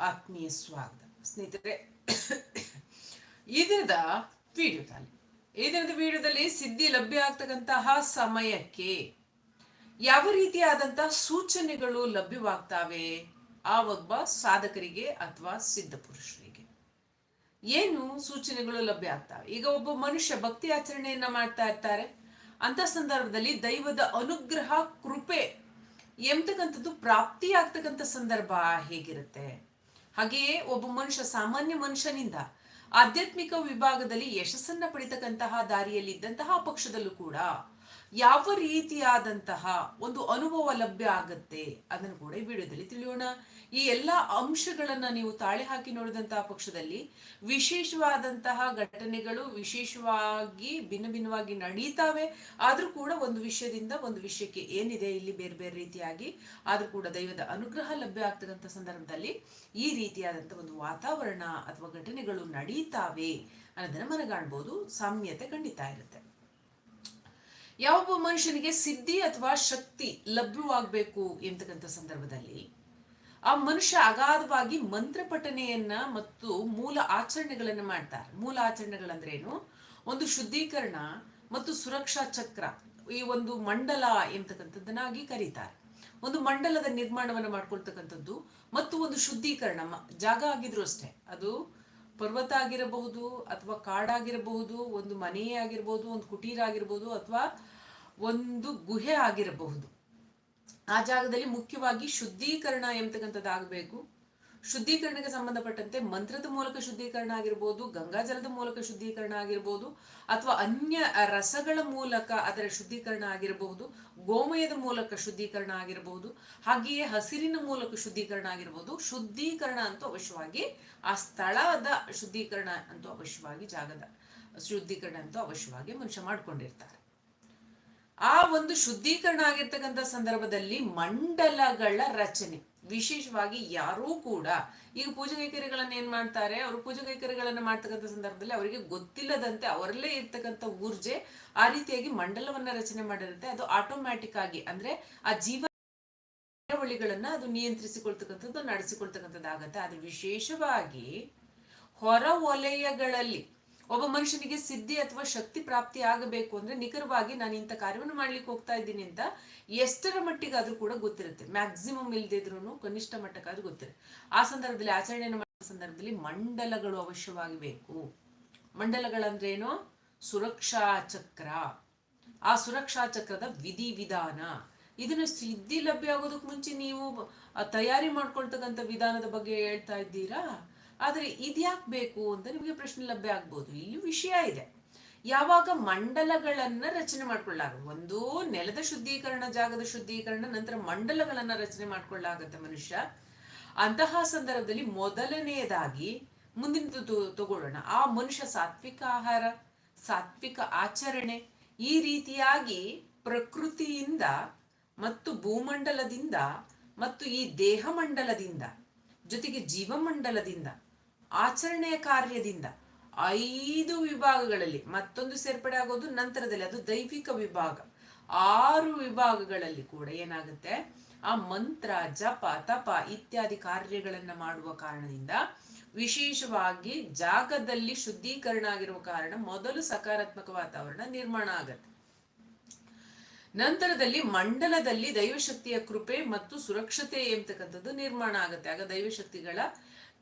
ಆತ್ಮೀಯ ಸ್ವಾಗತ. ಸ್ನೇಹಿತರೆ ಈ ದಿನದ ವಿಡಿಯೋದಲ್ಲಿ ಈ ದಿನದ ವಿಡಿಯೋದಲ್ಲಿ ಸಿದ್ಧಿ ಲಭ್ಯ ಆಗ್ತಕ್ಕಂತಹ ಸಮಯಕ್ಕೆ ಯಾವ ರೀತಿಯಾದಂತಹ ಸೂಚನೆಗಳು ಲಭ್ಯವಾಗ್ತಾವೆ? ಆ ಒಬ್ಬ ಸಾಧಕರಿಗೆ ಅಥವಾ ಸಿದ್ಧ ಪುರುಷರಿಗೆ. ಏನು ಸೂಚನೆಗಳು ಲಭ್ಯ ಆಗ್ತಾವೆ? ಈಗ ಒಬ್ಬ ಮನುಷ್ಯ ಭಕ್ತಿ ಆಚರಣೆಯನ್ನ ಮಾಡ್ತಾ ಇರ್ತಾರೆ. ಅಂತ ಸಂದರ್ಭದಲ್ಲಿ ದೈವದ ಅನುಗ್ರಹ, ಕೃಪೆ ಎಂಬತಕ್ಕಂಥದ್ದು ಪ್ರಾಪ್ತಿ ಆಗ್ತಕ್ಕಂಥ ಸಂದರ್ಭ ಹೇಗಿರುತ್ತೆ? ಹಾಗೆಯೇ ಒಬ್ಬ ಮನುಷ್ಯ ಸಾಮಾನ್ಯ ಮನುಷ್ಯನಿಂದ ಆಧ್ಯಾತ್ಮಿಕ ವಿಭಾಗದಲ್ಲಿ ಯಶಸ್ಸನ್ನ ಪಡಿತಕ್ಕಂತಹ ದಾರಿಯಲ್ಲಿದ್ದಂತಹ ಪಕ್ಷದಲ್ಲೂ ಕೂಡ ಯಾವ ರೀತಿಯಾದಂತಹ ಒಂದು ಅನುಭವ ಲಭ್ಯ ಆಗತ್ತೆ ಅದನ್ನು ಕೂಡ ಈ ವಿಡಿಯೋದಲ್ಲಿ ತಿಳಿಯೋಣ. ಈ ಎಲ್ಲ ಅಂಶಗಳನ್ನ ನೀವು ತಾಳೆ ಹಾಕಿ ನೋಡಿದಂತಹ ಪಕ್ಷದಲ್ಲಿ ವಿಶೇಷವಾದಂತಹ ಘಟನೆಗಳು ವಿಶೇಷವಾಗಿ ಭಿನ್ನ ಭಿನ್ನವಾಗಿ ನಡೀತಾವೆ. ಆದ್ರೂ ಕೂಡ ಒಂದು ವಿಷಯದಿಂದ ಒಂದು ವಿಷಯಕ್ಕೆ ಏನಿದೆ ಇಲ್ಲಿ ಬೇರೆ ಬೇರೆ ರೀತಿಯಾಗಿ, ಆದ್ರೂ ಕೂಡ ದೈವದ ಅನುಗ್ರಹ ಲಭ್ಯ ಆಗ್ತಕ್ಕಂಥ ಸಂದರ್ಭದಲ್ಲಿ ಈ ರೀತಿಯಾದಂತಹ ಒಂದು ವಾತಾವರಣ ಅಥವಾ ಘಟನೆಗಳು ನಡೀತಾವೆ ಅನ್ನೋದನ್ನ ಮನಗಾಣ್ಬೋದು. ಸಾಮ್ಯತೆ ಖಂಡಿತ ಇರುತ್ತೆ. ಯಾವೊಬ್ಬ ಮನುಷ್ಯನಿಗೆ ಸಿದ್ಧಿ ಅಥವಾ ಶಕ್ತಿ ಲಭ್ಯವಾಗಬೇಕು ಎಂತಕ್ಕಂಥ ಸಂದರ್ಭದಲ್ಲಿ ಆ ಮನುಷ್ಯ ಅಗಾಧವಾಗಿ ಮಂತ್ರ ಪಠನೆಯನ್ನ ಮತ್ತು ಮೂಲ ಆಚರಣೆಗಳನ್ನ ಮಾಡ್ತಾರೆ. ಮೂಲ ಆಚರಣೆಗಳಂದ್ರೇನು? ಒಂದು ಶುದ್ಧೀಕರಣ ಮತ್ತು ಸುರಕ್ಷಾ ಚಕ್ರ ಈ ಒಂದು ಮಂಡಲ ಎಂತಕ್ಕಂಥದ್ದನ್ನಾಗಿ ಕರೀತಾರೆ. ಒಂದು ಮಂಡಲದ ನಿರ್ಮಾಣವನ್ನು ಮಾಡ್ಕೊಳ್ತಕ್ಕಂಥದ್ದು ಮತ್ತು ಒಂದು ಶುದ್ಧೀಕರಣ ಜಾಗ ಆಗಿದ್ರು ಅಷ್ಟೇ. ಅದು ಪರ್ವತ ಆಗಿರಬಹುದು ಅಥವಾ ಕಾಡಾಗಿರಬಹುದು, ಒಂದು ಮನೆ ಆಗಿರಬಹುದು, ಒಂದು ಕುಟೀರ ಆಗಿರಬಹುದು ಅಥವಾ ಒಂದು ಗುಹೆ ಆಗಿರಬಹುದು. ಆ ಜಾಗದಲ್ಲಿ ಮುಖ್ಯವಾಗಿ ಶುದ್ಧೀಕರಣ ಎಂಬತಕ್ಕಂಥದ್ದಾಗಬೇಕು. ಶುದ್ಧೀಕರಣಕ್ಕೆ ಸಂಬಂಧಪಟ್ಟಂತೆ ಮಂತ್ರದ ಮೂಲಕ ಶುದ್ಧೀಕರಣ ಆಗಿರ್ಬೋದು ಗಂಗಾಜಲದ ಮೂಲಕ ಶುದ್ಧೀಕರಣ ಆಗಿರ್ಬೋದು, ಅಥವಾ ಅನ್ಯ ರಸಗಳ ಮೂಲಕ ಅದರ ಶುದ್ಧೀಕರಣ ಆಗಿರಬಹುದು, ಗೋಮಯದ ಮೂಲಕ ಶುದ್ಧೀಕರಣ ಆಗಿರಬಹುದು ಹಾಗೆಯೇ ಹಸಿರಿನ ಮೂಲಕ ಶುದ್ಧೀಕರಣ ಆಗಿರ್ಬೋದು, ಶುದ್ಧೀಕರಣ ಅಂತೂ ಅವಶ್ಯವಾಗಿ, ಆ ಸ್ಥಳದ ಶುದ್ಧೀಕರಣ ಅಂತೂ ಅವಶ್ಯವಾಗಿ, ಜಾಗದ ಶುದ್ಧೀಕರಣ ಅಂತೂ ಅವಶ್ಯವಾಗಿ ಮನುಷ್ಯ ಮಾಡ್ಕೊಂಡಿರ್ತಾರೆ. ಆ ಒಂದು ಶುದ್ಧೀಕರಣ ಆಗಿರ್ತಕ್ಕಂಥ ಸಂದರ್ಭದಲ್ಲಿ ಮಂಡಲಗಳ ರಚನೆ. ವಿಶೇಷವಾಗಿ ಯಾರೂ ಕೂಡ ಈಗ ಪೂಜೆ ಏನು ಮಾಡ್ತಾರೆ? ಅವರು ಪೂಜೆ ಕೈಕರ್ಯಗಳನ್ನ ಮಾಡ್ತಕ್ಕಂಥ ಸಂದರ್ಭದಲ್ಲಿ ಅವರಿಗೆ ಗೊತ್ತಿಲ್ಲದಂತೆ ಅವರಲ್ಲೇ ಇರ್ತಕ್ಕಂಥ ಊರ್ಜೆ ಆ ರೀತಿಯಾಗಿ ಮಂಡಲವನ್ನ ರಚನೆ ಮಾಡಿರುತ್ತೆ. ಅದು ಆಟೋಮ್ಯಾಟಿಕ್ ಆಗಿ ಅಂದ್ರೆ ಆ ಜೀವ ವಳಿಗಳನ್ನ ಅದು ನಿಯಂತ್ರಿಸಿಕೊಳ್ತಕ್ಕಂಥದ್ದು, ನಡೆಸಿಕೊಳ್ತಕ್ಕಂಥದ್ದಾಗತ್ತೆ. ಆದ್ರೆ ವಿಶೇಷವಾಗಿ ಹೊರ ವಲಯಗಳಲ್ಲಿ ಒಬ್ಬ ಮನುಷ್ಯನಿಗೆ ಸಿದ್ಧಿ ಅಥವಾ ಶಕ್ತಿ ಪ್ರಾಪ್ತಿ ಆಗಬೇಕು ಅಂದ್ರೆ ನಿಖರವಾಗಿ ನಾನು ಇಂಥ ಕಾರ್ಯವನ್ನು ಮಾಡ್ಲಿಕ್ಕೆ ಹೋಗ್ತಾ ಇದ್ದೀನಿ ಅಂತ ಎಷ್ಟರ ಮಟ್ಟಿಗಾದ್ರೂ ಕೂಡ ಗೊತ್ತಿರುತ್ತೆ. ಮ್ಯಾಕ್ಸಿಮಮ್ ಇಲ್ದಿದ್ರು ಕನಿಷ್ಠ ಮಟ್ಟಕ್ಕಾದ್ರೂ ಗೊತ್ತಿರುತ್ತೆ. ಆ ಸಂದರ್ಭದಲ್ಲಿ ಆಚರಣೆಯನ್ನು ಮಾಡುವ ಸಂದರ್ಭದಲ್ಲಿ ಮಂಡಲಗಳು ಅವಶ್ಯವಾಗಿ ಬೇಕು ಮಂಡಲಗಳಂದ್ರೇನು? ಸುರಕ್ಷಾ ಚಕ್ರ. ಆ ಸುರಕ್ಷಾ ಚಕ್ರದ ವಿಧಿ ವಿಧಾನ. ಇದನ್ನ ಸಿದ್ಧಿ ಲಭ್ಯ ಆಗೋದಕ್ಕೆ ಮುಂಚೆ ನೀವು ತಯಾರಿ ಮಾಡ್ಕೊಳ್ತಕ್ಕಂಥ ವಿಧಾನದ ಬಗ್ಗೆ ಹೇಳ್ತಾ ಇದ್ದೀರಾ? ಆದರೆ ಇದ್ಯಾಕ್ ಬೇಕು ಅಂತ ನಿಮಗೆ ಪ್ರಶ್ನೆ ಲಭ್ಯ ಆಗ್ಬೋದು. ಇಲ್ಲಿ ವಿಷಯ ಇದೆ. ಯಾವಾಗ ಮಂಡಲಗಳನ್ನ ರಚನೆ ಮಾಡ್ಕೊಳ್ಳಾಗ, ಒಂದು ನೆಲದ ಶುದ್ಧೀಕರಣ, ಜಾಗದ ಶುದ್ಧೀಕರಣ, ನಂತರ ಮಂಡಲಗಳನ್ನ ರಚನೆ ಮಾಡ್ಕೊಳ್ಳಾಗತ್ತೆ ಮನುಷ್ಯ. ಅಂತಹ ಸಂದರ್ಭದಲ್ಲಿ ಮೊದಲನೆಯದಾಗಿ ಮುಂದಿನ ತಗೊಳ್ಳೋಣ. ಆ ಮನುಷ್ಯ ಸಾತ್ವಿಕ ಆಹಾರ, ಸಾತ್ವಿಕ ಆಚರಣೆ, ಈ ರೀತಿಯಾಗಿ ಪ್ರಕೃತಿಯಿಂದ ಮತ್ತು ಭೂಮಂಡಲದಿಂದ ಮತ್ತು ಈ ದೇಹ ಮಂಡಲದಿಂದ ಜೊತೆಗೆ ಜೀವಮಂಡಲದಿಂದ ಆಚರಣೆಯ ಕಾರ್ಯದಿಂದ ಐದು ವಿಭಾಗಗಳಲ್ಲಿ ಮತ್ತೊಂದು ಸೇರ್ಪಡೆ ಆಗೋದು ನಂತರದಲ್ಲಿ, ಅದು ದೈವಿಕ ವಿಭಾಗ. ಆರು ವಿಭಾಗಗಳಲ್ಲಿ ಕೂಡ ಏನಾಗುತ್ತೆ? ಆ ಮಂತ್ರ, ಜಪ, ತಪ ಇತ್ಯಾದಿ ಕಾರ್ಯಗಳನ್ನ ಮಾಡುವ ಕಾರಣದಿಂದ ವಿಶೇಷವಾಗಿ ಜಾಗದಲ್ಲಿ ಶುದ್ಧೀಕರಣ ಆಗಿರುವ ಕಾರಣ ಮೊದಲು ಸಕಾರಾತ್ಮಕ ವಾತಾವರಣ ನಿರ್ಮಾಣ ಆಗತ್ತೆ. ನಂತರದಲ್ಲಿ ಮಂಡಲದಲ್ಲಿ ದೈವಶಕ್ತಿಯ ಕೃಪೆ ಮತ್ತು ಸುರಕ್ಷತೆ ಎಂತಕ್ಕಂಥದ್ದು ನಿರ್ಮಾಣ ಆಗುತ್ತೆ. ಆಗ ದೈವಶಕ್ತಿಗಳ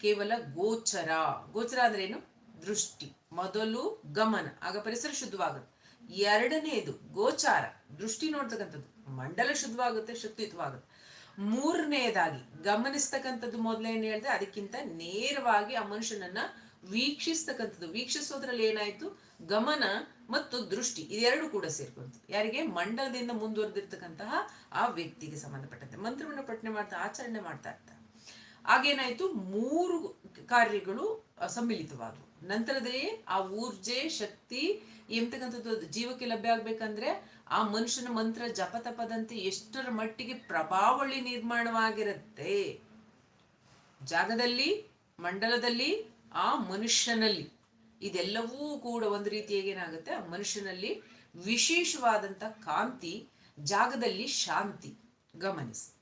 ಕೇವಲ ಗೋಚರ. ಗೋಚರ ಅಂದ್ರೆ ಏನು? ದೃಷ್ಟಿ. ಮೊದಲು ಗಮನ. ಆಗ ಪರಿಸರ ಶುದ್ಧವಾಗುತ್ತೆ. ಎರಡನೇದು ಗೋಚಾರ. ದೃಷ್ಟಿ ನೋಡ್ತಕ್ಕಂಥದ್ದು. ಮಂಡಲ ಶುದ್ಧವಾಗುತ್ತೆ ಶುದ್ಧಿತವಾಗುತ್ತೆ ಮೂರನೆಯದಾಗಿ ಗಮನಿಸ್ತಕ್ಕಂಥದ್ದು ಮೊದಲೇನು ಹೇಳಿದ್ರೆ ಅದಕ್ಕಿಂತ ನೇರವಾಗಿ ಆ ಮನುಷ್ಯನನ್ನ ವೀಕ್ಷಿಸ್ತಕ್ಕಂಥದ್ದು. ವೀಕ್ಷಿಸೋದ್ರಲ್ಲಿ ಏನಾಯ್ತು? ಗಮನ ಮತ್ತು ದೃಷ್ಟಿ ಇದೆರಡು ಕೂಡ ಸೇರ್ಕೊಂತು. ಯಾರಿಗೆ? ಮಂಡಲದಿಂದ ಮುಂದುವರೆದಿರ್ತಕ್ಕಂತಹ ಆ ವ್ಯಕ್ತಿಗೆ ಸಂಬಂಧಪಟ್ಟಂತೆ. ಮಂತ್ರವನ್ನು ಪಠನೆ ಮಾಡ್ತಾ, ಆಚರಣೆ ಮಾಡ್ತಾ ಇರ್ತಾರೆ. ಆಗೇನಾಯ್ತು? ಮೂರು ಕಾರ್ಯಗಳು ಸಮ್ಮಿಲಿತವಾದವು ನಂತರದಲ್ಲಿ ಆ ಊರ್ಜೆ, ಶಕ್ತಿ, ಎಂತಕ್ಕಂಥದ್ದು ಜೀವಕ್ಕೆ ಲಭ್ಯ ಆಗ್ಬೇಕಂದ್ರೆ ಆ ಮನುಷ್ಯನ ಮಂತ್ರ ಜಪ ತಪದಂತೆ ಎಷ್ಟರ ಮಟ್ಟಿಗೆ ಪ್ರಭಾವಳಿ ನಿರ್ಮಾಣವಾಗಿರುತ್ತೆ. ಜಾಗದಲ್ಲಿ, ಮಂಡಲದಲ್ಲಿ, ಆ ಮನುಷ್ಯನಲ್ಲಿ. ಇದೆಲ್ಲವೂ ಕೂಡ ಒಂದು ರೀತಿಯಾಗಿ ಏನಾಗುತ್ತೆ? ಆ ಮನುಷ್ಯನಲ್ಲಿ ವಿಶೇಷವಾದಂತ ಕಾಂತಿ, ಜಾಗದಲ್ಲಿ ಶಾಂತಿ ಗಮನಿಸಿ.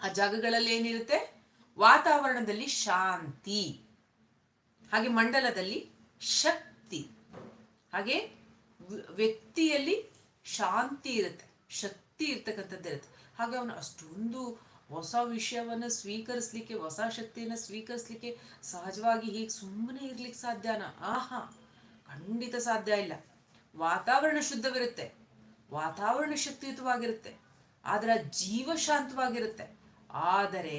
ಆ ಜಾಗಗಳಲ್ಲಿ ಏನಿರುತ್ತೆ? ವಾತಾವರಣದಲ್ಲಿ ಶಾಂತಿ, ಹಾಗೆ ಮಂಡಲದಲ್ಲಿ ಶಕ್ತಿ, ಹಾಗೆ ವ್ಯಕ್ತಿಯಲ್ಲಿ ಶಾಂತಿ ಇರುತ್ತೆ, ಶಕ್ತಿ ಇರುತ್ತೆ. ಹಾಗೆ ಅವನು ಅಷ್ಟೊಂದು ಹೊಸ ವಿಷಯವನ್ನು ಸ್ವೀಕರಿಸ್ಲಿಕ್ಕೆ, ಹೊಸ ಶಕ್ತಿಯನ್ನು ಸ್ವೀಕರಿಸ್ಲಿಕ್ಕೆ ಸಹಜವಾಗಿ ಹೀಗೆ ಸುಮ್ಮನೆ ಇರ್ಲಿಕ್ಕೆ ಸಾಧ್ಯನ ಆಹಾ, ಖಂಡಿತ ಸಾಧ್ಯ ಇಲ್ಲ. ವಾತಾವರಣ ಶುದ್ಧವಿರುತ್ತೆ, ವಾತಾವರಣ ಶಕ್ತಿಯುತವಾಗಿರುತ್ತೆ, ಆದ್ರೆ ಜೀವ ಶಾಂತವಾಗಿರುತ್ತೆ. ಆದರೆ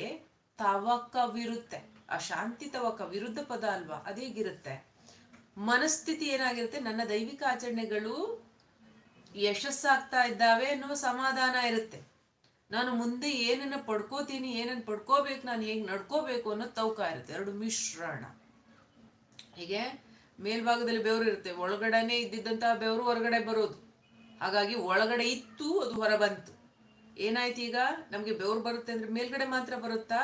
ತವಕವಿರುತ್ತೆ. ಆ ಶಾಂತಿ ತವಕ, ವಿರುದ್ಧ ಪದ ಅಲ್ವಾ? ಅದೇಗಿರುತ್ತೆ ಮನಸ್ಥಿತಿ ಏನಾಗಿರುತ್ತೆ? ನನ್ನ ದೈವಿಕ ಆಚರಣೆಗಳು ಯಶಸ್ಸಾಗ್ತಾ ಇದ್ದಾವೆ ಅನ್ನುವ ಸಮಾಧಾನ ಇರುತ್ತೆ. ನಾನು ಮುಂದೆ ಏನನ್ನ ಪಡ್ಕೋತೀನಿ, ಏನನ್ನ ಪಡ್ಕೋಬೇಕು, ನಾನು ಹೇಗೆ ನಡ್ಕೋಬೇಕು ಅನ್ನೋ ತವಕ ಇರುತ್ತೆ. ಎರಡು ಮಿಶ್ರಣ. ಹೀಗೆ ಮೇಲ್ಭಾಗದಲ್ಲಿ ಬೆವರು ಇರುತ್ತೆ. ಒಳಗಡೆನೆ ಇದ್ದಿದ್ದಂತಹ ಬೆವರು ಹೊರಗಡೆ ಬರೋದು. ಹಾಗಾಗಿ ಒಳಗಡೆ ಇತ್ತು, ಅದು ಹೊರ ಬಂತು ಏನಾಯ್ತು ಈಗ? ನಮಗೆ ಬೆವರು ಬರುತ್ತೆ ಅಂದ್ರೆ ಮೇಲ್ಗಡೆ ಮಾತ್ರ ಬರುತ್ತಾ?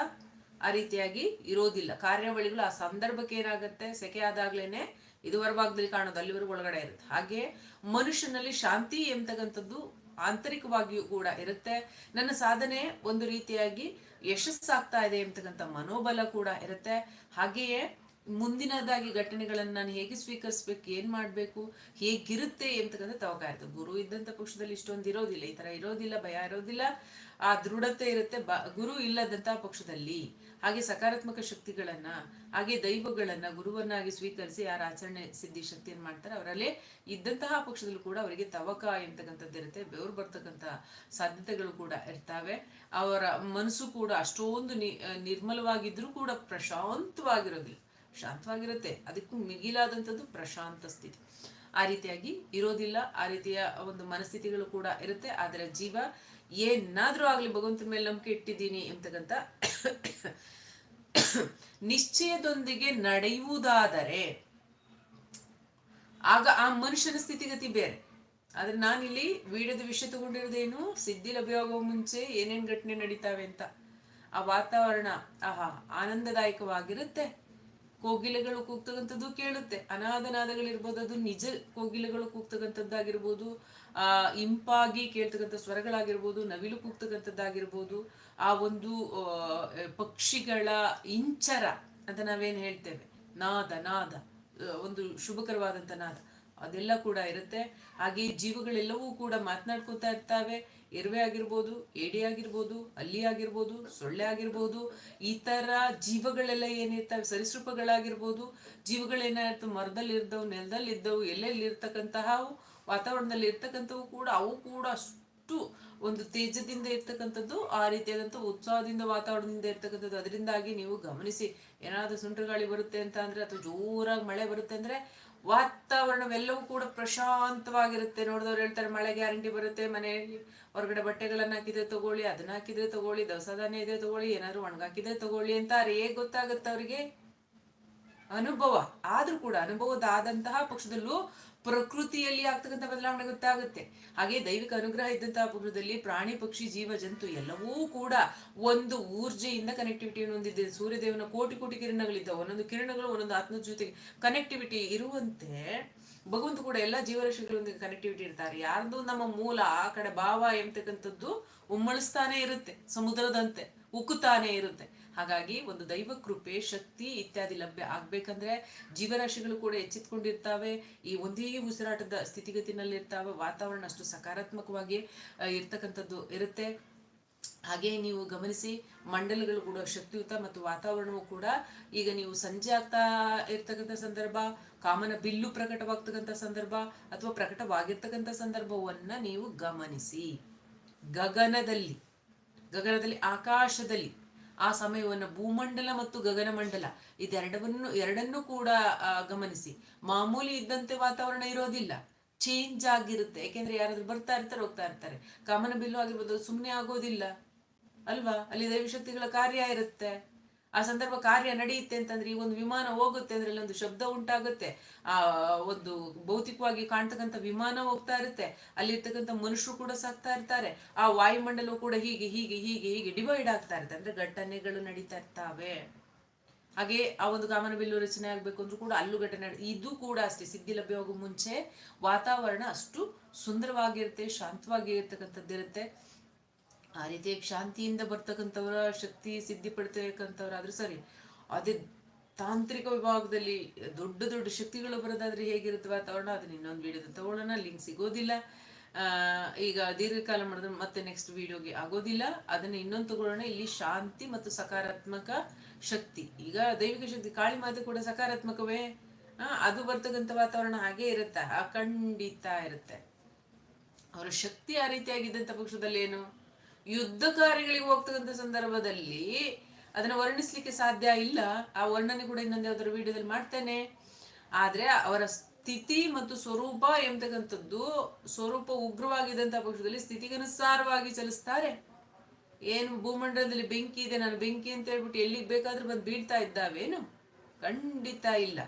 ಆ ರೀತಿಯಾಗಿ ಇರೋದಿಲ್ಲ. ಕಾರ್ಯಾವಳಿಗಳು ಆ ಸಂದರ್ಭಕ್ಕೆ ಏನಾಗುತ್ತೆ? ಸೆಕೆ ಆದಾಗ್ಲೇನೆ ಇದು ಹೊರಭಾಗದಲ್ಲಿ ಕಾಣೋದು, ಅಲ್ಲಿವರೆಗೂ ಒಳಗಡೆ ಇರುತ್ತೆ. ಹಾಗೆ ಮನುಷ್ಯನಲ್ಲಿ ಶಾಂತಿ ಎಂತಕ್ಕಂಥದ್ದು ಆಂತರಿಕವಾಗಿಯೂ ಕೂಡ ಇರುತ್ತೆ. ನನ್ನ ಸಾಧನೆ ಒಂದು ರೀತಿಯಾಗಿ ಯಶಸ್ಸಾಗ್ತಾ ಇದೆ ಎಂತಕ್ಕಂಥ ಮನೋಬಲ ಕೂಡ ಇರುತ್ತೆ. ಹಾಗೆಯೇ ಮುಂದಿನದಾಗಿ ಘಟನೆಗಳನ್ನು ನಾನು ಹೇಗೆ ಸ್ವೀಕರಿಸ್ಬೇಕು, ಏನು ಮಾಡಬೇಕು, ಹೇಗಿರುತ್ತೆ ಅಂತಕ್ಕಂಥ ತವಕ ಇರುತ್ತೆ ಗುರು ಇದ್ದಂಥ ಪಕ್ಷದಲ್ಲಿ ಇಷ್ಟೊಂದು ಇರೋದಿಲ್ಲ, ಈ ಥರ ಇರೋದಿಲ್ಲ, ಭಯ ಇರೋದಿಲ್ಲ, ಆ ದೃಢತೆ ಇರುತ್ತೆ, ಬ, ಗುರು ಇಲ್ಲದಂತಹ ಪಕ್ಷದಲ್ಲಿ. ಹಾಗೆ ಸಕಾರಾತ್ಮಕ ಶಕ್ತಿಗಳನ್ನ, ಹಾಗೆ ದೈವಗಳನ್ನ ಗುರುವನ್ನಾಗಿ ಸ್ವೀಕರಿಸಿ ಯಾರ ಆಚರಣೆ ಸಿದ್ಧಿ ಶಕ್ತಿಯನ್ನು ಮಾಡ್ತಾರೆ. ಅವರಲ್ಲೇ ಇದ್ದಂತಹ ಪಕ್ಷದಲ್ಲೂ ಕೂಡ ಅವರಿಗೆ ತವಕ ಎಂತಕ್ಕಂಥದ್ದು ಇರುತ್ತೆ, ಬೆವರು ಬರ್ತಕ್ಕಂಥ ಸಾಧ್ಯತೆಗಳು ಕೂಡ ಇರ್ತವೆ. ಅವರ ಮನಸ್ಸು ಕೂಡ ಅಷ್ಟೊಂದು ನಿರ್ಮಲವಾಗಿದ್ರೂ ಕೂಡ ಪ್ರಶಾಂತವಾಗಿರೋದಿಲ್ಲ. ಶಾಂತವಾಗಿರುತ್ತೆ. ಅದಕ್ಕೂ ಮಿಗಿಲಾದಂಥದ್ದು ಪ್ರಶಾಂತ ಸ್ಥಿತಿ. ಆ ರೀತಿಯಾಗಿ ಇರೋದಿಲ್ಲ. ಆ ರೀತಿಯ ಒಂದು ಮನಸ್ಥಿತಿಗಳು ಕೂಡ ಇರುತ್ತೆ. ಆದರೆ ಜೀವ ಏನಾದರೂ ಆಗಲಿ ಭಗವಂತನ ಮೇಲೆ ನಂಬಿಕೆ ಇಟ್ಟಿದ್ದೀನಿ ಅಂತಕ್ಕಂಥ ನಿಶ್ಚಯದೊಂದಿಗೆ ನಡೆಯುವುದಾದರೆ ಆಗ ಆ ಮನುಷ್ಯನ ಸ್ಥಿತಿಗತಿ ಬೇರೆ. ಆದ್ರೆ ನಾನಿಲ್ಲಿ ವಿಡಿಯೋದ ವಿಷಯ ತಗೊಂಡಿರೋದೇನು? ಸಿದ್ಧಿ ಲಭ್ಯವಾಗುವ ಮುಂಚೆ ಏನೇನ್ ಘಟನೆ ನಡೀತಾವೆ ಅಂತ. ಆ ವಾತಾವರಣ, ಆಹಾ, ಆನಂದದಾಯಕವಾಗಿರುತ್ತೆ. ಕೋಗಿಲೆಗಳು ಕೂಗ್ತಕ್ಕಂಥದ್ದು ಕೇಳುತ್ತೆ. ಅನಾದನಾದಗಳಿರ್ಬೋದು, ಅದು ನಿಜ ಕೋಗಿಲೆಗಳು ಕೂಗ್ತಕ್ಕಂಥದ್ದಾಗಿರ್ಬೋದು, ಆ, ಇಂಪಾಗಿ ಕೇಳ್ತಕ್ಕಂಥ ಸ್ವರಗಳಾಗಿರ್ಬೋದು, ನವಿಲು ಕೂಗ್ತಕ್ಕಂಥದ್ದಾಗಿರ್ಬೋದು, ಆ ಒಂದು ಪಕ್ಷಿಗಳ ಇಂಚರ ಅಂತ ನಾವೇನು ಹೇಳ್ತೇವೆ? ನಾದ ನಾದ ಒಂದು ಶುಭಕರವಾದಂಥ ನಾದ. ಅದೆಲ್ಲ ಕೂಡ ಇರುತ್ತೆ. ಹಾಗೆ ಜೀವಗಳೆಲ್ಲವೂ ಕೂಡ ಮಾತನಾಡ್ಕೋತಾ ಇರ್ತಾವೆ. ಇರುವೆ ಆಗಿರ್ಬೋದು, ಏಡಿ ಆಗಿರ್ಬೋದು, ಅಲ್ಲಿ ಆಗಿರ್ಬೋದು, ಸೊಳ್ಳೆ ಆಗಿರ್ಬೋದು, ಈ ತರ ಜೀವಗಳೆಲ್ಲ ಏನಿರ್ತವೆ, ಸರಿಸೃಪಗಳಾಗಿರ್ಬೋದು, ಜೀವಗಳೇನಾಯ್ತು ಮರದಲ್ಲಿ ಇರ್ದವು ನೆಲದಲ್ಲಿ ಇದ್ದವು ಎಲ್ಲೆಲ್ಲಿ ಇರ್ತಕ್ಕಂತಹ ವಾತಾವರಣದಲ್ಲಿ ಇರ್ತಕ್ಕಂಥವು ಕೂಡ, ಅವು ಕೂಡ ಅಷ್ಟು ಒಂದು ತೇಜದಿಂದ ಇರ್ತಕ್ಕಂಥದ್ದು, ಆ ರೀತಿಯಾದಂಥ ಉತ್ಸಾಹದಿಂದ ವಾತಾವರಣದಿಂದ ಇರ್ತಕ್ಕಂಥದ್ದು. ಅದರಿಂದಾಗಿ ನೀವು ಗಮನಿಸಿ, ಏನಾದ್ರೂ ಸುಂಟರಗಾಳಿ ಬರುತ್ತೆ ಅಂತ ಅಂದ್ರೆ, ಅಥವಾ ಜೋರಾಗಿ ಮಳೆ ಬರುತ್ತೆ ಅಂದ್ರೆ ವಾತಾವರಣವೆಲ್ಲವೂ ಕೂಡ ಪ್ರಶಾಂತವಾಗಿರುತ್ತೆ. ನೋಡಿದವ್ರು ಹೇಳ್ತಾರೆ, ಮಳೆ ಗ್ಯಾರಂಟಿ ಬರುತ್ತೆ ಮನೆಯಲ್ಲಿ ಹೊರಗಡೆ ಬಟ್ಟೆಗಳನ್ನ ಹಾಕಿದ್ರೆ ತಗೊಳ್ಳಿ, ಅದನ್ನ ಹಾಕಿದ್ರೆ ತಗೊಳ್ಳಿ, ದವಸ ಧಾನ್ಯ ಇದೆ ತಗೊಳ್ಳಿ, ಏನಾದ್ರು ಒಣಗಾಕಿದ್ರೆ ತಗೊಳ್ಳಿ ಅಂತ ಹೇಗೆ ಗೊತ್ತಾಗುತ್ತೆ ಅವ್ರಿಗೆ. ಅನುಭವ. ಆದ್ರೂ ಕೂಡ ಅನುಭವದಾದಂತಹ ಪಕ್ಷದಲ್ಲೂ ಪ್ರಕೃತಿಯಲ್ಲಿ ಆಗ್ತಕ್ಕಂಥ ಬದಲಾವಣೆ ಗೊತ್ತಾಗುತ್ತೆ. ಹಾಗೆ ದೈವಿಕ ಅನುಗ್ರಹ ಇದ್ದಂತಹ ಪಕ್ಷದಲ್ಲಿ ಪ್ರಾಣಿ, ಪಕ್ಷಿ, ಜೀವ, ಜಂತು ಎಲ್ಲವೂ ಕೂಡ ಒಂದು ಊರ್ಜೆಯಿಂದ ಕನೆಕ್ಟಿವಿಟಿಯನ್ನು ಹೊಂದಿದೆ. ಸೂರ್ಯದೇವನ ಕೋಟಿ ಕೋಟಿ ಕಿರಣಗಳಿದ್ದಾವೆ. ಒಂದೊಂದು ಕಿರಣಗಳು ಒಂದೊಂದು ಆತ್ಮದ ಜೊತೆಗೆ ಕನೆಕ್ಟಿವಿಟಿ ಇರುವಂತೆ ಭಗವಂತ ಕೂಡ ಎಲ್ಲ ಜೀವರಾಶಿಗಳೊಂದಿಗೆ ಕನೆಕ್ಟಿವಿಟಿ ಇರ್ತಾರೆ. ಯಾರ್ದು ನಮ್ಮ ಮೂಲ, ಆ ಕಡೆ ಭಾವ ಎಂಬತಕ್ಕಂಥದ್ದು ಉಮ್ಮಳಿಸ್ತಾನೆ ಇರುತ್ತೆ ಸಮುದ್ರದಂತೆ. ಉಕ್ಕುತ್ತಾನೆ ಇರುತ್ತೆ. ಹಾಗಾಗಿ ಒಂದು ದೈವ ಕೃಪೆ, ಶಕ್ತಿ ಇತ್ಯಾದಿ ಲಭ್ಯ ಆಗ್ಬೇಕಂದ್ರೆ ಜೀವರಾಶಿಗಳು ಕೂಡ ಎಚ್ಚೆತ್ಕೊಂಡಿರ್ತಾವೆ. ಈ ಒಂದೇ ಉಸಿರಾಟದ ಸ್ಥಿತಿಗತಿನಲ್ಲಿ ಇರ್ತಾವೆ ವಾತಾವರಣ ಅಷ್ಟು ಸಕಾರಾತ್ಮಕವಾಗಿ ಇರ್ತಕ್ಕಂಥದ್ದು ಇರುತ್ತೆ. ಹಾಗೆ ನೀವು ಗಮನಿಸಿ, ಮಂಡಲಗಳು ಕೂಡ ಶಕ್ತಿಯುತ ಮತ್ತು ವಾತಾವರಣವು ಕೂಡ ಈಗ ನೀವು ಸಂಜೆ ಆಗ್ತಾ ಇರ್ತಕ್ಕಂಥ ಸಂದರ್ಭ, ಕಾಮನ ಬಿಲ್ಲು ಪ್ರಕಟವಾಗ್ತಕ್ಕಂಥ ಸಂದರ್ಭ ಅಥವಾ ಪ್ರಕಟವಾಗಿರ್ತಕ್ಕಂಥ ಸಂದರ್ಭವನ್ನ ನೀವು ಗಮನಿಸಿ. ಗಗನದಲ್ಲಿ ಗಗನದಲ್ಲಿ, ಆಕಾಶದಲ್ಲಿ. ಆ ಸಮಯವನ್ನು ಭೂಮಂಡಲ ಮತ್ತು ಗಗನಮಂಡಲ ಇದೆರಡವನ್ನು, ಎರಡನ್ನೂ ಕೂಡ ಗಮನಿಸಿ. ಮಾಮೂಲಿ ಇದ್ದಂತೆ ವಾತಾವರಣ ಇರೋದಿಲ್ಲ. ಚೇಂಜ್ ಆಗಿರುತ್ತೆ. ಯಾಕೆಂದ್ರೆ ಯಾರಾದ್ರೂ ಬರ್ತಾ ಇರ್ತಾರೆ, ಹೋಗ್ತಾ ಇರ್ತಾರೆ. ಕಾಮನ ಬಿಲ್ಲು ಆಗಿರ್ಬೋದು ಸುಮ್ಮನೆ ಆಗೋದಿಲ್ಲ. ಅಲ್ವಾ? ಅಲ್ಲಿ ದೈವಶಕ್ತಿಗಳ ಕಾರ್ಯ ಇರುತ್ತೆ. ಆ ಸಂದರ್ಭ ಕಾರ್ಯ ನಡೆಯುತ್ತೆ ಅಂತಂದ್ರೆ ಈ ಒಂದು ವಿಮಾನ ಹೋಗುತ್ತೆ ಅಂದ್ರೆ ಅಲ್ಲೊಂದು ಶಬ್ದ ಉಂಟಾಗುತ್ತೆ. ಆ, ಒಂದು ಭೌತಿಕವಾಗಿ ಕಾಣ್ತಕ್ಕಂಥ ವಿಮಾನ ಹೋಗ್ತಾ ಇರುತ್ತೆ. ಅಲ್ಲಿ ಇರ್ತಕ್ಕಂಥ ಮನುಷ್ಯರು ಕೂಡ ಸಾಕ್ತಾ ಇರ್ತಾರೆ. ಆ ವಾಯುಮಂಡಲವು ಕೂಡ ಹೀಗೆ ಹೀಗೆ ಹೀಗೆ ಹೀಗೆ ಡಿವೈಡ್ ಆಗ್ತಾ ಇರುತ್ತೆ. ಅಂದ್ರೆ ಘಟನೆಗಳು ನಡೀತಾ ಇರ್ತಾವೆ. ಹಾಗೆ ಆ ಒಂದು ಕಾಮನ ಬಿಲ್ಲು ರಚನೆ ಆಗ್ಬೇಕು ಅಂದ್ರೂ ಕೂಡ ಅಲ್ಲೂ ಘಟನೆ ಇದು ಕೂಡ ಅಷ್ಟೇ ಸಿದ್ಧಿ ಲಭ್ಯವಾಗುವ ಮುಂಚೆ ವಾತಾವರಣ ಅಷ್ಟು ಸುಂದರವಾಗಿರುತ್ತೆ ಶಾಂತವಾಗಿ ಇರ್ತಕ್ಕಂಥದ್ದಿರುತ್ತೆ ಆ ರೀತಿಯಾಗಿ ಶಾಂತಿಯಿಂದ ಬರ್ತಕ್ಕಂಥವ್ರ, ಶಕ್ತಿ ಸಿದ್ಧಿ ಪಡ್ತಕ್ಕಂಥವ್ರಾದ್ರೂ ಸರಿ, ಅದೇ ತಾಂತ್ರಿಕ ವಿಭಾಗದಲ್ಲಿ ದೊಡ್ಡ ದೊಡ್ಡ ಶಕ್ತಿಗಳು ಬರೋದಾದ್ರೆ ಹೇಗಿರುತ್ತೆ ವಾತಾವರಣ? ಅದನ್ನ ಇನ್ನೊಂದು ವಿಡಿಯೋದ ತಗೊಳ್ಳೋಣ. ಲಿಂಕ್ ಸಿಗೋದಿಲ್ಲ. ಈಗ ದೀರ್ಘಕಾಲ ಮಾಡಿದ್ರೆ ಮತ್ತೆ ನೆಕ್ಸ್ಟ್ ವಿಡಿಯೋಗೆ ಆಗೋದಿಲ್ಲ. ಅದನ್ನ ಇನ್ನೊಂದು ತಗೊಳ್ಳೋಣ. ಇಲ್ಲಿ ಶಾಂತಿ ಮತ್ತು ಸಕಾರಾತ್ಮಕ ಶಕ್ತಿ. ಈಗ ದೈವಿಕ ಶಕ್ತಿ ಕಾಳಿ ಮಾತೆ ಕೂಡ ಸಕಾರಾತ್ಮಕವೇ? ಅದು ಬರ್ತಕ್ಕಂಥ ವಾತಾವರಣ ಹಾಗೆ ಇರುತ್ತೆ. ಖಂಡಿತ ಇರುತ್ತೆ. ಅವರ ಶಕ್ತಿ ಆ ರೀತಿಯಾಗಿದ್ದಂಥ ಪಕ್ಷದಲ್ಲಿ ಏನು? ಯುದ್ಧ ಕಾರ್ಯಗಳಿಗೆ ಹೋಗ್ತಕ್ಕಂಥ ಸಂದರ್ಭದಲ್ಲಿ ಅದನ್ನ ವರ್ಣಿಸ್ಲಿಕ್ಕೆ ಸಾಧ್ಯ ಇಲ್ಲ. ಆ ವರ್ಣನೆ ಕೂಡ ಇನ್ನೊಂದು ಯಾವ್ದಾದ್ರು ವಿಡಿಯೋದಲ್ಲಿ ಮಾಡ್ತೇನೆ. ಆದ್ರೆ ಅವರ ಸ್ಥಿತಿ ಮತ್ತು ಸ್ವರೂಪ ಎಂಬತಕ್ಕಂಥದ್ದು ಸ್ವರೂಪ ಉಗ್ರವಾಗಿದ್ದಂಥ ಪಕ್ಷದಲ್ಲಿ ಸ್ಥಿತಿಗನುಸಾರವಾಗಿ ಚಲಿಸ್ತಾರೆ. ಏನು ಭೂಮಂಡಲದಲ್ಲಿ ಬೆಂಕಿ ಇದೆ, ನಾನು ಬೆಂಕಿ ಅಂತ ಹೇಳ್ಬಿಟ್ಟು ಎಲ್ಲಿಗೆ ಬೇಕಾದ್ರೂ ಬಂದು ಬೀಳ್ತಾ ಇದ್ದಾವೇನು? ಖಂಡಿತ ಇಲ್ಲ.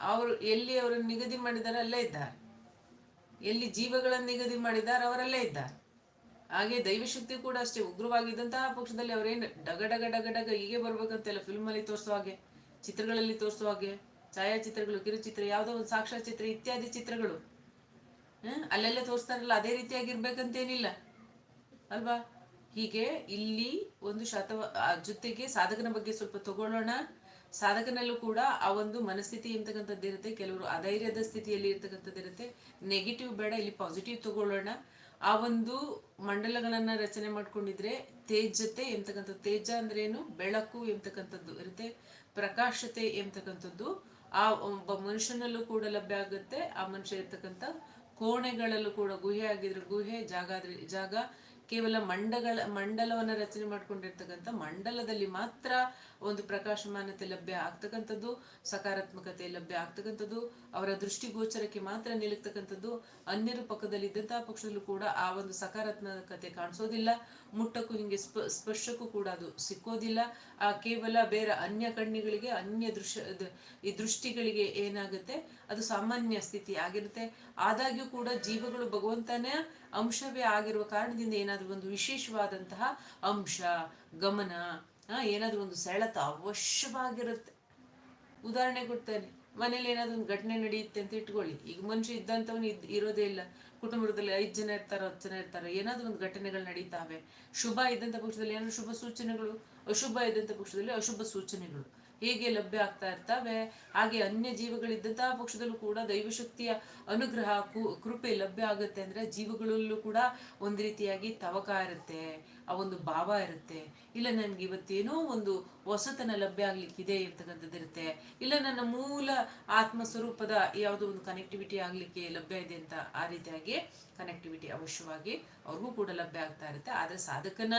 ಅವರು ಎಲ್ಲಿ ಅವರನ್ನು ನಿಗದಿ ಮಾಡಿದ್ದಾರೆ ಅಲ್ಲೇ ಇದ್ದಾರೆ. ಎಲ್ಲಿ ಜೀವಗಳನ್ನು ನಿಗದಿ ಮಾಡಿದ್ದಾರೆ ಅವರಲ್ಲೇ ಇದ್ದಾರೆ. ಹಾಗೆ ದೈವಶಕ್ತಿ ಕೂಡ ಅಷ್ಟೇ, ಉಗ್ರವಾಗಿದ್ದಂತಹ ಪಕ್ಷದಲ್ಲಿ ಅವರೇನು ಡಗ ಡಗ ಡಗ ಡಗ ಹೀಗೆ ಬರ್ಬೇಕಂತೆಲ್ಲ ಫಿಲ್ಮ್ ಅಲ್ಲಿ ತೋರಿಸುವ ಹಾಗೆ, ಚಿತ್ರಗಳಲ್ಲಿ ತೋರಿಸುವ ಹಾಗೆ, ಛಾಯಾಚಿತ್ರಗಳು, ಕಿರುಚಿತ್ರ, ಯಾವುದೋ ಒಂದು ಸಾಕ್ಷ್ಯಚಿತ್ರ, ಇತ್ಯಾದಿ ಚಿತ್ರಗಳು ಅಲ್ಲೆಲ್ಲ ತೋರಿಸ್ತಾರಲ್ಲ, ಅದೇ ರೀತಿಯಾಗಿರ್ಬೇಕಂತೇನಿಲ್ಲ. ಅಲ್ವಾ? ಹೀಗೆ ಇಲ್ಲಿ ಒಂದು ಶತವ ಜೊತೆಗೆ ಸಾಧಕನ ಬಗ್ಗೆ ಸ್ವಲ್ಪ ತಗೊಳ್ಳೋಣ. ಸಾಧಕನಲ್ಲೂ ಕೂಡ ಆ ಒಂದು ಮನಸ್ಥಿತಿ ಇರ್ತಕ್ಕಂಥದ್ದು ಇರುತ್ತೆ ಕೆಲವರು ಅಧೈರ್ಯದ ಸ್ಥಿತಿಯಲ್ಲಿ ಇರ್ತಕ್ಕಂಥದ್ದು ಇರುತ್ತೆ ನೆಗೆಟಿವ್ ಬೇಡ, ಇಲ್ಲಿ ಪಾಸಿಟಿವ್ ತಗೊಳ್ಳೋಣ. ಆ ಒಂದು ಮಂಡಲಗಳನ್ನ ರಚನೆ ಮಾಡ್ಕೊಂಡಿದ್ರೆ ತೇಜತೆ ಎಂತಕ್ಕಂಥ ತೇಜ ಅಂದ್ರೆ ಏನು? ಬೆಳಕು ಎಂತಕ್ಕಂಥದ್ದು, ಇರುತ್ತೆ? ಪ್ರಕಾಶತೆ ಎಂತಕ್ಕಂಥದ್ದು. ಆ ಒಬ್ಬ ಮನುಷ್ಯನಲ್ಲೂ ಕೂಡ ಲಭ್ಯ ಆಗುತ್ತೆ. ಆ ಮನುಷ್ಯ ಇರ್ತಕ್ಕಂಥ ಕೋಣೆಗಳಲ್ಲೂ ಕೂಡ ಗುಹೆ ಆಗಿದ್ರೆ ಗುಹೆ, ಜಾಗ ಆದ್ರೆ ಜಾಗ. ಕೇವಲ ಮಂಡಗಳ, ಮಂಡಲವನ್ನು ರಚನೆ ಮಾಡ್ಕೊಂಡಿರ್ತಕ್ಕಂಥ ಮಂಡಲದಲ್ಲಿ ಮಾತ್ರ ಒಂದು ಪ್ರಕಾಶಮಾನತೆ ಲಭ್ಯ ಆಗ್ತಕ್ಕಂಥದ್ದು, ಸಕಾರಾತ್ಮಕತೆ ಲಭ್ಯ ಆಗ್ತಕ್ಕಂಥದ್ದು, ಅವರ ದೃಷ್ಟಿಗೋಚರಕ್ಕೆ ಮಾತ್ರ ನಿಲ್ಲತಕ್ಕಂಥದ್ದು ಅನ್ಯರು ಪಕ್ಕದಲ್ಲಿ ಇದ್ದಂತಹ ಪಕ್ಷದಲ್ಲೂ ಕೂಡ ಆ ಒಂದು ಸಕಾರಾತ್ಮಕತೆ ಕಾಣಿಸೋದಿಲ್ಲ. ಮುಟ್ಟಕ್ಕೂ ಹಿಂಗೆ ಸ್ಪ, ಸ್ಪರ್ಶಕ್ಕೂ ಕೂಡ ಅದು ಸಿಕ್ಕೋದಿಲ್ಲ. ಆ ಕೇವಲ ಬೇರೆ ಅನ್ಯ ಕಣ್ಣಿಗಳಿಗೆ, ಅನ್ಯ ದೃಶ್ಯ ಈ ದೃಷ್ಟಿಗಳಿಗೆ ಏನಾಗುತ್ತೆ? ಅದು ಸಾಮಾನ್ಯ ಸ್ಥಿತಿ ಆಗಿರುತ್ತೆ. ಆದಾಗ್ಯೂ ಕೂಡ ಜೀವಗಳು ಭಗವಂತನ ಅಂಶವೇ ಆಗಿರುವ ಕಾರಣದಿಂದ ಏನಾದರೂ ಒಂದು ವಿಶೇಷವಾದಂತಹ ಅಂಶ, ಗಮನ ಏನಾದರೂ ಒಂದು ಸೆಳೆತ ಅವಶ್ಯವಾಗಿರುತ್ತೆ. ಉದಾಹರಣೆ ಕೊಡ್ತೇನೆ ಮನೇಲಿ ಏನಾದ್ರು ಒಂದು ಘಟನೆ ನಡೆಯುತ್ತೆ ಅಂತ ಇಟ್ಕೊಳ್ಳಿ. ಈಗ ಮನುಷ್ಯ ಇದ್ದಂಥವನು ಇದ್, ಇರೋದೇ ಇಲ್ಲ. ಕುಟುಂಬದಲ್ಲಿ ಐದು ಜನ ಇರ್ತಾರೆ, ಹತ್ತು ಜನ ಇರ್ತಾರೆ, ಏನಾದರೂ ಒಂದು ಘಟನೆಗಳು ನಡೀತಾವೆ. ಶುಭ ಇದ್ದಂಥ ಪಕ್ಷದಲ್ಲಿ ಏನಾದ್ರು ಶುಭ ಸೂಚನೆಗಳು, ಅಶುಭ ಇದ್ದಂಥ ಪಕ್ಷದಲ್ಲಿ ಅಶುಭ ಸೂಚನೆಗಳು. ಹೇಗೆ ಲಭ್ಯ ಆಗ್ತಾ ಇರ್ತವೆ? ಹಾಗೆ ಅನ್ಯ ಜೀವಗಳಿದ್ದಂತಹ ಪಕ್ಷದಲ್ಲೂ ಕೂಡ ದೈವಶಕ್ತಿಯ ಅನುಗ್ರಹ ಕೃಪೆ ಲಭ್ಯ ಆಗುತ್ತೆ ಅಂದ್ರೆ ಜೀವಗಳಲ್ಲೂ ಕೂಡ ಒಂದ್ ರೀತಿಯಾಗಿ ತವಕ ಇರುತ್ತೆ. ಆ ಒಂದು ಭಾವ ಇರುತ್ತೆ. ಇಲ್ಲ, ನನ್ಗೆ ಇವತ್ತೇನೋ ಒಂದು ಹೊಸತನ ಲಭ್ಯ ಆಗ್ಲಿಕ್ಕಿದೆ ಇರ್ತಕ್ಕಂಥದ್ದು ಇರುತ್ತೆ. ಇಲ್ಲ, ನನ್ನ ಮೂಲ ಆತ್ಮ ಸ್ವರೂಪದ ಯಾವುದೋ ಒಂದು ಕನೆಕ್ಟಿವಿಟಿ ಆಗ್ಲಿಕ್ಕೆ ಲಭ್ಯ ಇದೆ ಅಂತ ಆ ರೀತಿಯಾಗಿ ಕನೆಕ್ಟಿವಿಟಿ ಅವಶ್ಯವಾಗಿ ಅವ್ರಿಗೂ ಕೂಡ ಲಭ್ಯ ಆಗ್ತಾ ಇರುತ್ತೆ. ಆದರೆ ಸಾಧಕನ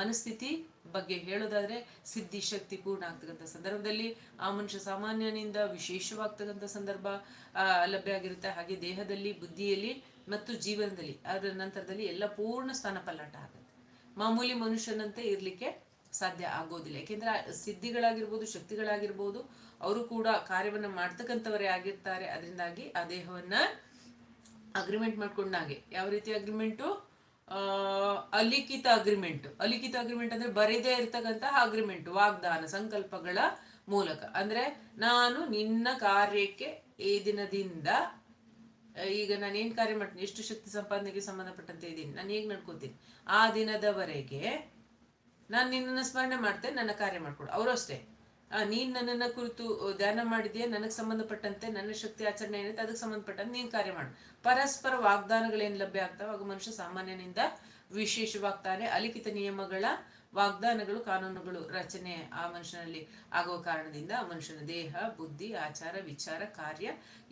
ಮನಸ್ಥಿತಿ ಬಗ್ಗೆ ಹೇಳೋದಾದ್ರೆ ಸಿದ್ಧಿ, ಶಕ್ತಿ ಪೂರ್ಣ ಆಗ್ತಕ್ಕಂಥ ಸಂದರ್ಭದಲ್ಲಿ ಆ ಮನುಷ್ಯ ಸಾಮಾನ್ಯನಿಂದ ವಿಶೇಷವಾಗ್ತಕ್ಕಂಥ ಸಂದರ್ಭ ಲಭ್ಯ ಆಗಿರುತ್ತೆ. ಹಾಗೆ ದೇಹದಲ್ಲಿ, ಬುದ್ಧಿಯಲ್ಲಿ ಮತ್ತು ಜೀವನದಲ್ಲಿ. ಅದರ ನಂತರದಲ್ಲಿ ಎಲ್ಲ ಪೂರ್ಣ ಸ್ಥಾನ ಪಲ್ಲಾಟ ಆಗುತ್ತೆ. ಮಾಮೂಲಿ ಮನುಷ್ಯನಂತೆ ಇರ್ಲಿಕ್ಕೆ ಸಾಧ್ಯ ಆಗೋದಿಲ್ಲ. ಯಾಕೆಂದ್ರೆ ಸಿದ್ಧಿಗಳಾಗಿರ್ಬೋದು, ಶಕ್ತಿಗಳಾಗಿರ್ಬೋದು, ಅವರು ಕೂಡ ಕಾರ್ಯವನ್ನ ಮಾಡ್ತಕ್ಕಂಥವರೇ ಆಗಿರ್ತಾರೆ. ಅದರಿಂದಾಗಿ ಆ ದೇಹವನ್ನ ಅಗ್ರಿಮೆಂಟ್ ಮಾಡ್ಕೊಂಡಾಗೆ ಯಾವ ರೀತಿ ಅಗ್ರಿಮೆಂಟು ಅಲಿಖಿತ ಅಗ್ರಿಮೆಂಟ್ ಅಲಿಖಿತ ಅಗ್ರಿಮೆಂಟ್ ಅಂದ್ರೆ ಬರೆದೇ ಇರ್ತಕ್ಕಂತಹ ಅಗ್ರಿಮೆಂಟ್ ವಾಗ್ದಾನ, ಸಂಕಲ್ಪಗಳ ಮೂಲಕ. ಅಂದ್ರೆ ನಾನು ನಿನ್ನ ಕಾರ್ಯಕ್ಕೆ ಈ ದಿನದಿಂದ ಈಗ ನಾನು ಕಾರ್ಯ ಮಾಡ್ತೀನಿ? ಎಷ್ಟು ಶಕ್ತಿ ಸಂಪಾದನೆಗೆ ಸಂಬಂಧಪಟ್ಟಂತೆ ಇದ್ದೀನಿ? ನಾನು ಹೇಗೆ ನಡ್ಕೋತೀನಿ? ಆ ದಿನದವರೆಗೆ ನಾನು ನಿನ್ನನ್ನು ಸ್ಮರಣೆ ಮಾಡ್ತೇನೆ ನನ್ನ ಕಾರ್ಯ ಮಾಡ್ಕೊಡು. ಅವರು ಅಷ್ಟೇ ನೀನು ನನ್ನನ್ನು ನನ್ನನ್ನ ಕುರಿತು ಧ್ಯಾನ ಮಾಡಿದೆಯಾ? ನನಗೆ ಸಂಬಂಧಪಟ್ಟಂತೆ, ನನ್ನ ಶಕ್ತಿ ಆಚರಣೆ ಏನಿದೆ ಅದಕ್ಕೆ ಸಂಬಂಧಪಟ್ಟಂತೆ ನೀನು ಕಾರ್ಯ ಮಾಡು. ಪರಸ್ಪರ ವಾಗ್ದಾನಗಳೇನು ಲಭ್ಯ ಆಗ್ತಾವೆ? ಆಗ ಮನುಷ್ಯ ಸಾಮಾನ್ಯನಿಂದ ವಿಶೇಷವಾಗ್ತಾನೆ. ಅಲಿಖಿತ ನಿಯಮಗಳ ವಾಗ್ದಾನಗಳು, ಕಾನೂನುಗಳು ರಚನೆ ಆ ಮನುಷ್ಯನಲ್ಲಿ ಆಗುವ ಕಾರಣದಿಂದ ಆ ಮನುಷ್ಯನ ದೇಹ, ಬುದ್ಧಿ, ಆಚಾರ, ವಿಚಾರ, ಕಾರ್ಯ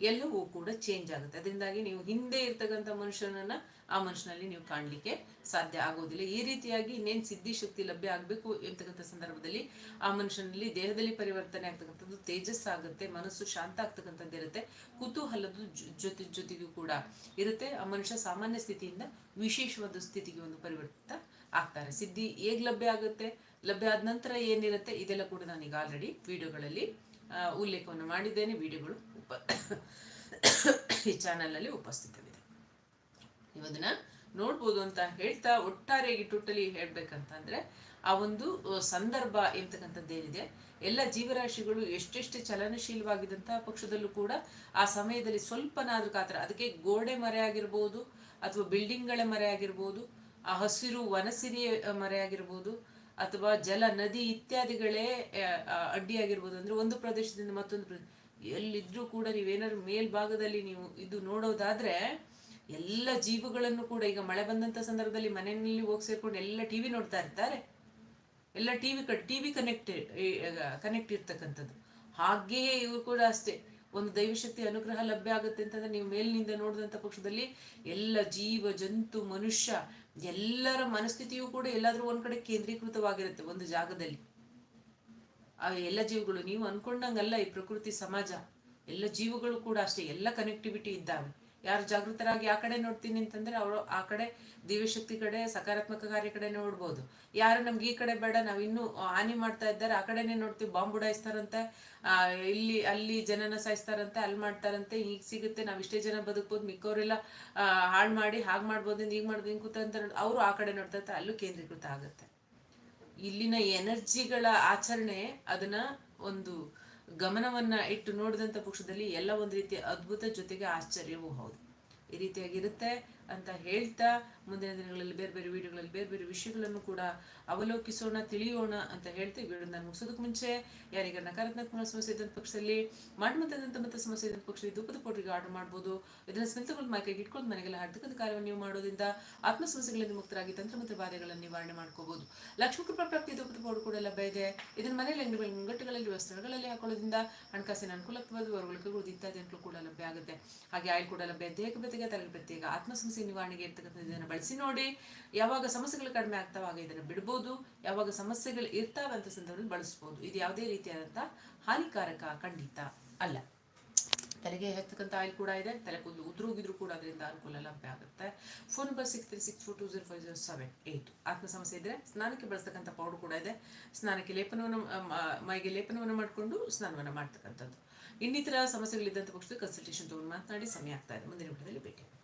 ಎಲ್ಲವೂ ಕೂಡ ಚೇಂಜ್ ಆಗುತ್ತೆ. ಅದರಿಂದಾಗಿ ನೀವು ಹಿಂದೆ ಇರ್ತಕ್ಕಂಥ ಮನುಷ್ಯನನ್ನ ಆ ಮನುಷ್ಯನಲ್ಲಿ ನೀವು ಕಾಣಲಿಕ್ಕೆ ಸಾಧ್ಯ ಆಗೋದಿಲ್ಲ ಈ ರೀತಿಯಾಗಿ ಇನ್ನೇನು ಸಿದ್ಧಿ ಶಕ್ತಿ ಲಭ್ಯ ಆಗಬೇಕು ಎಂತಕ್ಕಂಥ ಸಂದರ್ಭದಲ್ಲಿ ಆ ಮನುಷ್ಯನಲ್ಲಿ ದೇಹದಲ್ಲಿ ಪರಿವರ್ತನೆ ಆಗ್ತಕ್ಕಂಥದ್ದು ತೇಜಸ್ಸಾಗುತ್ತೆ ಮನಸ್ಸು ಶಾಂತ ಆಗ್ತಕ್ಕಂಥದ್ದು ಇರುತ್ತೆ ಕುತೂಹಲದ ಜೊತೆ, ಜೊತೆಗೂ ಕೂಡ ಇರುತ್ತೆ. ಆ ಮನುಷ್ಯ ಸಾಮಾನ್ಯ ಸ್ಥಿತಿಯಿಂದ ವಿಶೇಷವಾದ ಸ್ಥಿತಿಗೆ ಒಂದು ಪರಿವರ್ತಿತ ಆಗ್ತಾರೆ. ಸಿದ್ಧಿ ಹೇಗ್ ಲಭ್ಯ ಆಗುತ್ತೆ? ಲಭ್ಯ ಆದ ನಂತರ ಏನಿರುತ್ತೆ? ಇದೆಲ್ಲ ಕೂಡ ನಾನೀಗ ಆಲ್ರೆಡಿ ವಿಡಿಯೋಗಳಲ್ಲಿ ಉಲ್ಲೇಖವನ್ನು ಮಾಡಿದ್ದೇನೆ. ವಿಡಿಯೋಗಳು ಉಪ, ಈ ಚಾನಲಲ್ಲಿ ಉಪಸ್ಥಿತವಿದೆ. ನೀವು ಅದನ್ನ ನೋಡ್ಬೋದು ಅಂತ ಹೇಳ್ತಾ ಒಟ್ಟಾರೆಯಾಗಿ ಟೋಟಲಿ ಹೇಳ್ಬೇಕಂತಂದ್ರೆ, ಆ ಒಂದು ಸಂದರ್ಭ ಎಂತಕ್ಕಂಥದ್ದೇನಿದೆ? ಎಲ್ಲ ಜೀವರಾಶಿಗಳು ಎಷ್ಟೆಷ್ಟು ಚಲನಶೀಲವಾಗಿದ್ದಂತಹ ಪಕ್ಷದಲ್ಲೂ ಕೂಡ ಆ ಸಮಯದಲ್ಲಿ ಸ್ವಲ್ಪನಾದ್ರೂ ಕಾತರ. ಅದಕ್ಕೆ ಗೋಡೆ ಮರೆ ಆಗಿರ್ಬೋದು, ಅಥವಾ ಬಿಲ್ಡಿಂಗ್ಗಳ ಮರೆ ಆಗಿರ್ಬೋದು ಆ ಹಸಿರು ವನಸಿರಿ ಮರೆಯಾಗಿರ್ಬೋದು ಅಥವಾ ಜಲ, ನದಿ ಇತ್ಯಾದಿಗಳೇ ಅಡ್ಡಿಯಾಗಿರ್ಬೋದು ಅಂದ್ರೆ ಒಂದು ಪ್ರದೇಶದಿಂದ ಮತ್ತೊಂದು ಪ್ರದೇಶ ಎಲ್ಲಿದ್ರೂ ಕೂಡ ನೀವೇನಾದ್ರು ಮೇಲ್ಭಾಗದಲ್ಲಿ ನೀವು ಇದು ನೋಡೋದಾದ್ರೆ ಎಲ್ಲ ಜೀವಗಳನ್ನು ಕೂಡ ಈಗ ಮಳೆ ಬಂದಂತ ಸಂದರ್ಭದಲ್ಲಿ ಮನೆಯಲ್ಲಿ ಹೋಗಿ ಸೇರ್ಕೊಂಡು ಎಲ್ಲ ಟಿವಿ ನೋಡ್ತಾ ಇರ್ತಾರೆ. ಎಲ್ಲ ಟಿವಿ ಟಿವಿ ಕನೆಕ್ಟ್ ಕನೆಕ್ಟ್ ಇರ್ತಕ್ಕಂಥದ್ದು. ಹಾಗೆಯೇ ಇವರು ಕೂಡ ಅಷ್ಟೇ. ಒಂದು ದೈವಶಕ್ತಿ ಅನುಗ್ರಹ ಲಭ್ಯ ಆಗುತ್ತೆ ಅಂತಂದ್ರೆ ನೀವು ಮೇಲಿನಿಂದ ನೋಡಿದಂಥ ಪಕ್ಷದಲ್ಲಿ ಎಲ್ಲ ಜೀವ, ಜಂತು, ಮನುಷ್ಯ ಎಲ್ಲರ ಮನಸ್ಥಿತಿಯೂ ಕೂಡ ಎಲ್ಲಾದ್ರೂ ಒಂದ್ ಕಡೆ ಕೇಂದ್ರೀಕೃತವಾಗಿರುತ್ತೆ ಒಂದು ಜಾಗದಲ್ಲಿ. ಆ ಎಲ್ಲ ಜೀವಗಳು, ನೀವು ಅನ್ಕೊಂಡಂಗಲ್ಲ ಈ ಪ್ರಕೃತಿ ಸಮಾಜ. ಎಲ್ಲ ಜೀವಗಳು ಕೂಡ ಅಷ್ಟೇ, ಎಲ್ಲ ಕನೆಕ್ಟಿವಿಟಿ ಇದ್ದಾವೆ. ಯಾರು ಜಾಗೃತರಾಗಿ ಆ ಕಡೆ ನೋಡ್ತೀನಿ ಅಂತಂದ್ರೆ ಅವರು ಆ ಕಡೆ ದಿವ್ಯಶಕ್ತಿ ಕಡೆ, ಸಕಾರಾತ್ಮಕ ಕಾರ್ಯ ಕಡೆ ನೋಡ್ಬೋದು. ಯಾರು ನಮ್ಗೆ ಈ ಕಡೆ ಬೇಡ, ನಾವು ಇನ್ನೂ ಹಾನಿ ಮಾಡ್ತಾ ಇದ್ದಾರೆ, ಆ ಕಡೆನೆ ನೋಡ್ತೀವಿ. ಬಾಂಬ್ ಉಡಾಯಿಸ್ತಾರಂತೆ ಇಲ್ಲಿ, ಅಲ್ಲಿ ಜನನ ಸಾಯಿಸ್ತಾರಂತೆ, ಅಲ್ಲಿ ಮಾಡ್ತಾರಂತೆ, ಈಗ ಸಿಗುತ್ತೆ, ನಾವು ಇಷ್ಟೇ ಜನ ಬದುಕ್ಬೋದು, ಮಿಕ್ಕವರೆಲ್ಲ ಹಾಳು ಮಾಡಿ, ಹಾಗೆ ಮಾಡ್ಬೋದು ಈಗ ಮಾಡ್ಬೋದು, ಹಿಂಗೆ ಕೂತ ಅವರು ಆ ಕಡೆ ನೋಡ್ತಾ ಅಲ್ಲೂ ಕೇಂದ್ರೀಕೃತ ಆಗುತ್ತೆ. ಇಲ್ಲಿನ ಎನರ್ಜಿಗಳ ಆಚರಣೆ ಅದನ್ನ ಒಂದು ಗಮನವನ್ನ ಇಟ್ಟು ನೋಡಿದಂಥ ಪಕ್ಷದಲ್ಲಿ ಎಲ್ಲ ಒಂದು ರೀತಿಯ ಅದ್ಭುತ ಜೊತೆಗೆ ಆಶ್ಚರ್ಯವೂ ಹೌದು. ಈ ರೀತಿಯಾಗಿರುತ್ತೆ ಅಂತ ಹೇಳ್ತಾ ಮುಂದಿನ ದಿನಗಳಲ್ಲಿ ಬೇರೆ ಬೇರೆ ವಿಡಿಯೋಗಳಲ್ಲಿ ಬೇರೆ ಬೇರೆ ವಿಷಯಗಳನ್ನು ಕೂಡ ಅವಲೋಕಿಸೋಣ, ತಿಳಿಯೋಣ ಅಂತ ಹೇಳ್ತಾ ಈ ವಿಡಿಯೋ ನಾನು ಮುಗಿಸೋದಕ್ಕೆ ಮುಂಚೆ ಯಾರಿಗ ನಕಾರಾತ್ಮಕ ಸಮಸ್ಯೆ ಇದ್ದಂಥ ಪಕ್ಷದಲ್ಲಿ ಮಾಡಿದಂಥ ಮತ್ತೆ ಸಮಸ್ಯೆ ಇದ್ದಂಥ ಪಕ್ಷದಲ್ಲಿ ದುಃಖದ ಪೋಟ್ರಿಗೆ ಆರ್ಡರ್ ಮಾಡ್ಬೋದು. ಇದನ್ನ ಸ್ಮಿತಗಳು ಮೈಕೈಗೆ ಇಟ್ಕೊಂಡು ಮನೆಗೆಲ್ಲ ಹಾಡ್ತಕ್ಕಂಥ ಕಾರ್ಯವನ್ನು ನೀವು ಮಾಡೋದ್ರಿಂದ ಆತ್ಮ ಸಮಸ್ಯೆಗಳಿಂದ ಮುಕ್ತರಾಗಿ ತಂತ್ರ ಮತ್ತು ಬಾಧೆಗಳನ್ನು ನಿವಾರಣೆ ಮಾಡ್ಕೋಬಹುದು ಲಕ್ಷ್ಮೀ ಕೃಪಾ ಪ್ರಾಪ್ತಿ ದುಃಖದ ಪೌಡರ್ ಕೂಡ ಲಭ್ಯ ಇದೆ. ಇದನ್ನ ಮನೆಯಲ್ಲಿ ಅಂಗಡಿಗಳ ಮುಂಗಟ್ಟುಗಳಲ್ಲಿ ವಸ್ತ್ರಗಳಲ್ಲಿ ಹಾಕೊಳ್ಳೋದ್ರಿಂದ ಹಣಕಾಸಿನ ಅನುಕೂಲತ್ವದ ವರ್ಗಗಳು ಇತ್ಯಾದಿ ಅನುಕೂಲ ಕೂಡ ಲಭ್ಯ ಆಗುತ್ತೆ. ಹಾಗೆ ಆಯಿಲ್ ಕೂಡ ಲಭ್ಯ ದೇಹಕ್ಕೆ ಬೆತ್ತಿಗೆ ತಲೆಗೆ ಪ್ರತ್ಯೇಕ ಆತ್ಮ ಸಮಸ್ಯೆ ನಿವಾರಣೆಗೆ ಇರ್ತಕ್ಕಂಥ ಇದನ್ನು ಬಳಸಿ ನೋಡಿ, ಯಾವಾಗ ಸಮಸ್ಯೆಗಳು ಕಡಿಮೆ ಆಗ್ತಾವಾಗ ಇದನ್ನು ಬಿಡ್ಬೋದು. ಯಾವಾಗ ಸಮಸ್ಯೆಗಳು ಇರ್ತಾವೆ ಅಂತ ಸಂದರ್ಭದಲ್ಲಿ ಬಳಸ್ಬೋದು. ಇದು ಯಾವುದೇ ರೀತಿಯಾದಂಥ ಹಾನಿಕಾರಕ ಖಂಡಿತ ಅಲ್ಲ. ತಲೆಗೆ ಹಚ್ಚತಕ್ಕಂಥ ಆಯಿಲ್ ಕೂಡ ಇದೆ. ತಲೆ ಕೂದಲು ಉದ್ರೋಗಿದ್ರು ಕೂಡ ಅದರಿಂದ ಅನುಕೂಲ ಲಭ್ಯ ಆಗುತ್ತೆ. Phone number six three six four two zero five zero seven eight. ಆತ್ಮ ಸಮಸ್ಯೆ ಇದ್ರೆ ಸ್ನಾನಕ್ಕೆ ಬಳಸ್ತಕ್ಕಂಥ ಪೌಡರ್ ಕೂಡ ಇದೆ. ಸ್ನಾನಕ್ಕೆ ಲೇಪನವನ್ನು ಮೈಗೆ ಲೇಪನವನ್ನು ಮಾಡಿಕೊಂಡು ಸ್ನಾನವನ್ನು ಮಾಡ್ತಕ್ಕಂಥದ್ದು. ಇನ್ನಿತರ ಸಮಸ್ಯೆಗಳಿದ್ದಂಥ ಪಕ್ಷದಲ್ಲಿ ಕನ್ಸಲ್ಟೇಷನ್ ತೊಗೊಂಡು ಮಾತನಾಡಿ ಸಮಯ ಆಗ್ತಾ ಇದೆ. ಮುಂದಿನ ವಿಡಿಯೋದಲ್ಲಿ ಭೇಟಿ